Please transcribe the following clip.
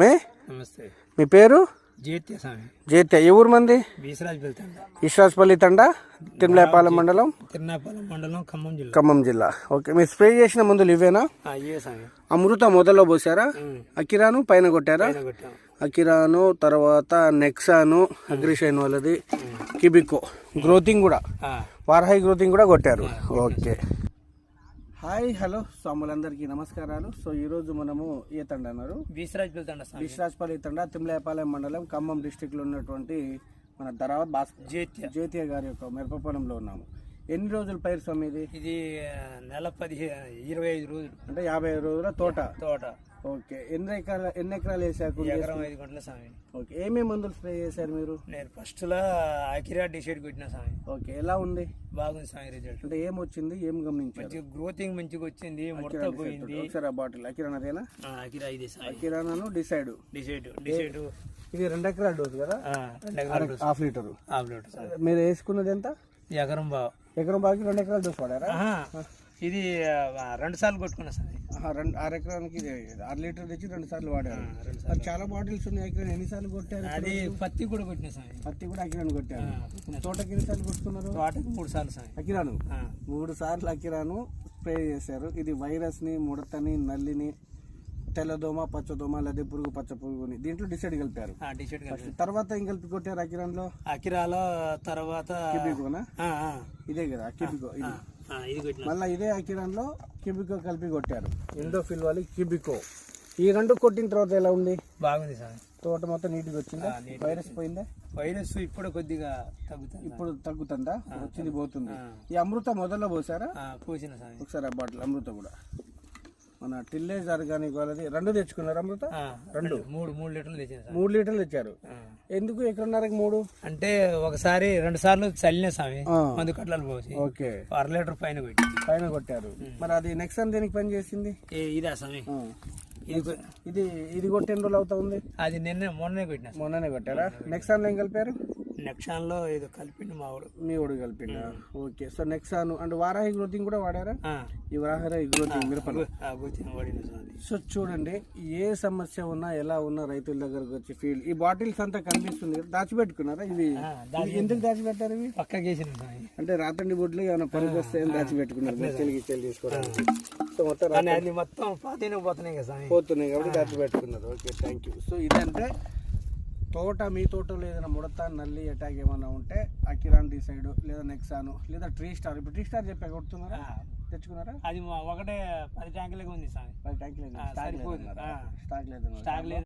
మే? నమస్తే. మీ పేరు? జేత్య ఏ ఊరు మంది? విశ్వాసపల్లి తండ. తిరుమలాయపాలెం మండలం? మండలం ఖమ్మం జిల్లా. ఖమ్మం జిల్లా. ఓకే మీరు స్ప్రే చేసిన మందులు ఇవేనా? అమృత మొదల్లో పోసారా? అకిరాను పైన కొట్టారా? అకిరాను తర్వాత నెక్సాను అగ్రిషైన్ వాళ్ళది కిబికో గ్రోతింగ్ కూడా. వార్హై గ్రోతింగ్ కూడా కొట్టారు. ఓకే. హాయ్ హలో స్వాములందరికీ నమస్కారాలు. సో ఈరోజు మనము ఏ తండ అన్నారు విశ్రాజ్పల్లి తండ తిమ్లాయపాలెం మండలం ఖమ్మం డిస్టిక్లో ఉన్నటువంటి మన ధరావత్ భాస్కర్ జేత్య జ్యోతియ గారి యొక్క మిరప పొలంలో ఉన్నాము. ఎన్ని రోజుల పైరు స్వామి ఇది? ఇది నెల పదిహే ఇరవై ఐదు రోజులు. అంటే యాభై రోజుల తోట. తోట. ఓకే. ఎన్ని ఎకరాల ఎన్ని ఎకరాలు వేసారు ఎకరం ఐదు గంటల స్వామి ఓకే. ఏమేమి మందులు స్ప్రే చేశారు మీరు? నేను ఫస్ట్ లా ఆకిరా డిసైడ్ కొట్టిన స్వామి ఓకే. ఎలా ఉంది? బాగుంది స్వామి రిజల్ట్. అంటే ఏం వచ్చింది? ఏం గమనించారు? గ్రోతింగ్ మంచిగా వచ్చింది ముడత పోయింది. ఒకసారి ఆ బాటిల్. అకిరాన్ అదేనా ఆ, ఆకిరా ఇది స్వామి అకిరాను డిసైడ్ డిసైడ్ డిసైడ్ ఇది రెండు ఎకరాల డోస్ కదా? Half litre. ఆబ్లెట్ స్వామి మీరు వేసుకున్నది ఎంత? ఎకరం బాగా ఎకరం బాకి రెండు ఎకరాల డోస్ వాడారా? ఇది రెండు సార్లు కొట్టుకున్నా ఆహా, రెండు ఆరు ఎకరానికి ఇది ఆరు లీటర్ తెచ్చి రెండు సార్లు వాడారు. మరి చాలా బాటిల్స్ ఉన్నాయి ఎకరాన్ని ఎన్నిసార్లు కొట్టారు అది పత్తి కూడా కొట్టిన స్వామి పత్తి కూడా అకిరాన్ కొట్టారు. కొట్టిన. తోటకి ఎన్నిసార్లు కొట్టుకున్నారు? తోటకి మూడు సార్లు స్వామి అకిరాను? మూడు సార్లు అకిరాను స్ప్రే చేశారు. ఇది వైరస్ని ముడతని నల్లిని తెల్లదోమ పచ్చదోమ లేదా పురుగు పచ్చ పురుగుని దీంట్లో డిసైడ్ కలిపారు. తర్వాత ఏం కలిపి కొట్టారు అకిరాన్లో? అకిరాలో తర్వాత ఇదే కదా కిబికో ఇది. మళ్ళీ ఇదే అకిరాన్లో కిబికో కలిపి కొట్టారు. ఇండోఫిల్ వాళ్ళు కిబికో ఈ రెండు కొట్టిన తర్వాత ఎలా ఉంది? బాగుంది స్వామి తోట మొత్తం నీట్గా వచ్చిందా? వైరస్ పోయిందా? వైరస్ ఇప్పుడు కొద్దిగా తగ్గుతుంది? ఇప్పుడు తగ్గుతుందా? వచ్చింది పోతుంది. ఈ అమృత మొదల్లో పోసారా? ఆ, పూసిన స్వామి ఒకసారి ఆ బాటిల్ అమృత కూడా. మన టిల్లేజ్ ఆర్గానిక్ వాళ్ళది. రెండు తెచ్చుకున్నారు అమృత? రెండు. మూడు మూడు లీటర్లు స్వామి మూడు లీటర్లు తెచ్చారు. ఎందుకు ఎక్కడున్నారకి మూడు? అంటే ఒకసారి రెండు సార్లు చల్లిన స్వామి. మందు కట్టలు పోసి ఓకే. అర లీటర్ పైన కొట్టి. పైన కొట్టారు. మరి అది నెక్స్ట్ టైం దేనికి పని చేసింది? ఏ, ఇదా స్వామి. ఇది ఇది ఇది కొట్టి ఎన్ని రోజులు అవుతా ఉంది? అది నిన్న మొన్నే కొట్టిన. మొన్ననే కొట్టారా? నెక్స్ట్ టైం ఏం కలిపారు? నెక్షన్లో ఏదో కలిపిండి మా వాడు మీ ఒడు కలిపిండా? ఓకే సో నెక్స్ట్ అను అంటే వారాహి గ్రోతింగ్ కూడా వాడారా? ఈ వారాహి గ్రోతింగ్ మిరపలు? సో చూడండి ఏ సమస్య ఉన్నా ఎలా ఉన్నా రైతుల దగ్గరకు వచ్చి ఫీల్డ్ ఈ బాటిల్స్ అంతా కనిపిస్తుంది కదా దాచిపెట్టుకున్నారా? ఇవి ఎందుకు దాచిపెట్టారు ఇవి? పక్క గేసిన స్వామి. అంటే రాతండి బొడ్లు ఏమైనా పనికి వస్తాయని దాచిపెట్టుకున్నారు బొచ్చలు గిచ్చలు తీసుకోవడానికి సో మొత్తం అది మొత్తం పాతీనే పోతున్నాయి కదా పోతున్నాయి కాబట్టి దాచిపెట్టుకున్నారు. ఓకే థ్యాంక్ యూ సో ఇదంటే తోట మీ తోటలో ఏదైనా ముడత నల్లి అటాక్ ఏమైనా ఉంటే అకిరాన్ డిసైడ్ లేదా నెక్సాను లేదా ట్రీ స్టార్. ఇప్పుడు ట్రీ స్టార్ చెప్పి కొడుతున్నారా? తెచ్చుకున్నారా? అది ఒకటే పది ట్యాంకులకి ఉంది స్వామి. పది ట్యాంక్ లేదు ఆ, స్టాక్ సరిపోదు. లేదు ఆ. స్టాక్ లేదు స్టాక్ లేదు.